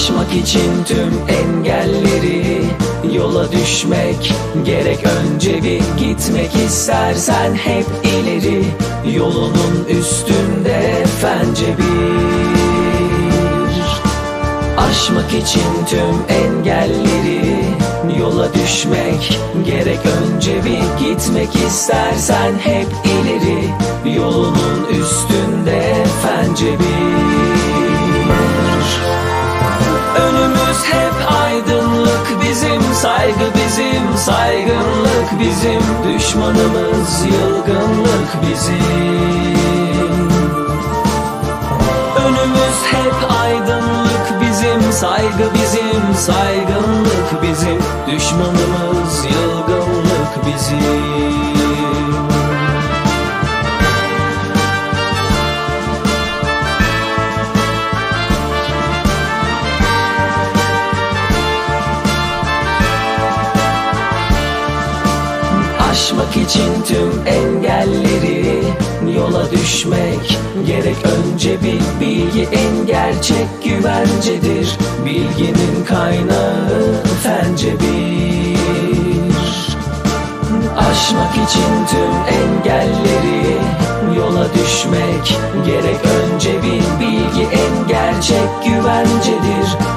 Aşmak için tüm engelleri Yola düşmek gerek. Önce bir Gitmek istersen hep ileri Yolunun üstünde fence bir. Aşmak için tüm engelleri Yola düşmek gerek. Önce bir Gitmek istersen hep ileri Yolunun üstünde fence bir Saygı bizim, saygınlık bizim. Düşmanımız yılgınlık bizim. Önümüz hep aydınlık bizim. Saygı bizim, saygınlık bizim. Düşmanımız yılgınlık Aşmak için tüm engelleri Yola düşmek gerek. Önce bir bilgi En gerçek güvencedir. Bilginin kaynağı fence bir. Aşmak için tüm engelleri Yola düşmek gerek. Önce bir bilgi En gerçek güvencedir